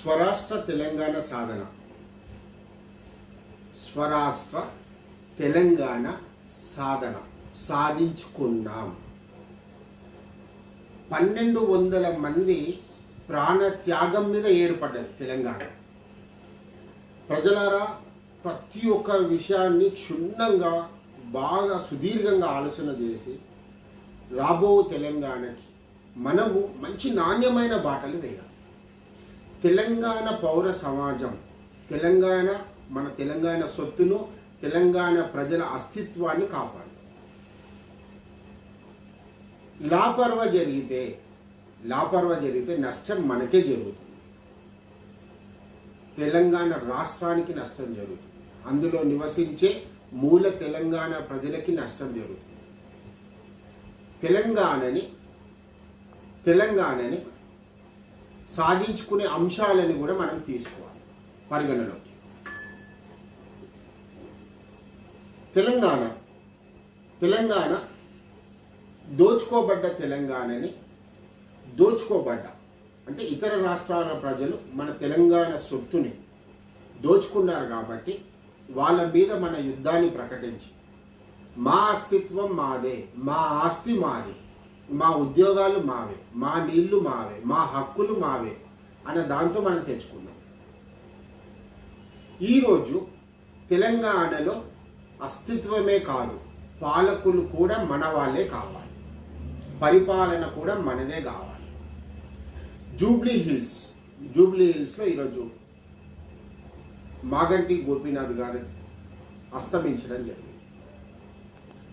స్వరాష్ట్ర తెలంగాణ సాధన. స్వరాష్ట్ర తెలంగాణ సాధన. సాధించుకున్నాం. పన్నెండు వందల మంది ప్రాణ త్యాగం మీద ఏర్పడ్డది తెలంగాణ. ప్రజలారా ప్రతి ఒక్క విషయాన్ని క్షుణ్ణంగా బాగా సుదీర్ఘంగా ఆలోచన చేసి రాబో తెలంగాణకి మనము మంచి నాణ్యమైన బాటలు వేయాలి. తెలంగాణ పౌర సమాజం తెలంగాణ మన తెలంగాణ సొత్తును తెలంగాణ ప్రజల అస్తిత్వాన్ని కాపాడు. లాపర్వ జరిగితే లాపర్వ జరిగితే నష్టం మనకే జరుగుతుంది. తెలంగాణ రాష్ట్రానికి నష్టం జరుగుతుంది. అందులో నివసించే మూల తెలంగాణ ప్రజలకి నష్టం జరుగుతుంది. తెలంగాణని తెలంగాణని సాధించుకునే అంశాలని కూడా మనం తీసుకోవాలి పరిగణలోకి. తెలంగాణ తెలంగాణ దోచుకోబడ్డ తెలంగాణని దోచుకోబడ్డ అంటే ఇతర రాష్ట్రాల ప్రజలు మన తెలంగాణ సొత్తుని దోచుకున్నారు కాబట్టి వాళ్ళ మీద మన యుద్ధాన్ని ప్రకటించి మా అస్తిత్వం మాదే మా ఆస్తి మాదే. మా ఉద్యోగాలు మావే మా నీళ్ళు మావే మా హక్కులు మావే అనే దాంతో మనం తెచ్చుకున్నాం ఈరోజు తెలంగాణలో అస్తిత్వమే కాదు పాలకులు కూడా మన వాళ్ళే కావాలి. పరిపాలన కూడా మనదే కావాలి. జూబ్లీ హిల్స్ జూబ్లీ హిల్స్లో ఈరోజు మాగంటి గోపీనాథ్ గారు అస్తమించడం జరిగింది.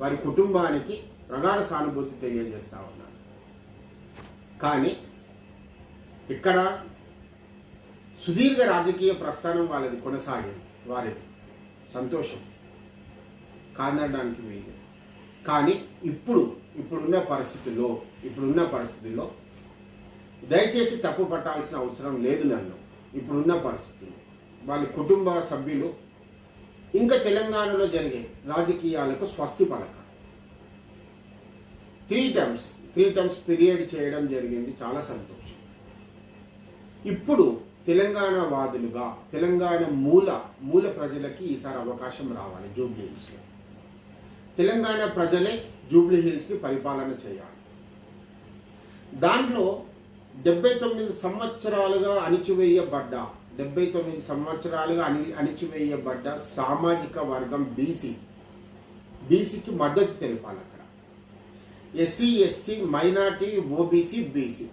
వారి కుటుంబానికి ప్రగాఢ సానుభూతి తెలియజేస్తా ఉన్నారు కానీ ఇక్కడ సుదీర్ఘ రాజకీయ ప్రస్థానం వాళ్ళది కొనసాగింది వారిది. సంతోషం. కాదనడానికి వీలు కానీ ఇప్పుడు ఇప్పుడున్న పరిస్థితుల్లో ఇప్పుడున్న పరిస్థితుల్లో దయచేసి తప్పు పట్టాల్సిన అవసరం లేదు నన్ను. ఇప్పుడున్న పరిస్థితుల్లో వాళ్ళ కుటుంబ సభ్యులు ఇంకా తెలంగాణలో జరిగే రాజకీయాలకు స్వస్తి పలక. Three times three times period చేయడం జరిగింది. చాలా సంతోషం. ఇప్పుడు తెలంగాణ వాదులుగా తెలంగాణ మూల మూల ప్రజలకి ఈసారి అవకాశం రావాలి జూబ్లీ హిల్స్లో. తెలంగాణ ప్రజలే జూబ్లీ హిల్స్ని పరిపాలన చేయాలి. దాంట్లో డెబ్బై తొమ్మిది సంవత్సరాలుగా అణిచివేయబడ్డ డెబ్బై తొమ్మిది సంవత్సరాలుగా అణి అణిచివేయబడ్డ సామాజిక వర్గం బీసీ బీసీకి మద్దతు తెలిపాలి S C S T minority OBC BC.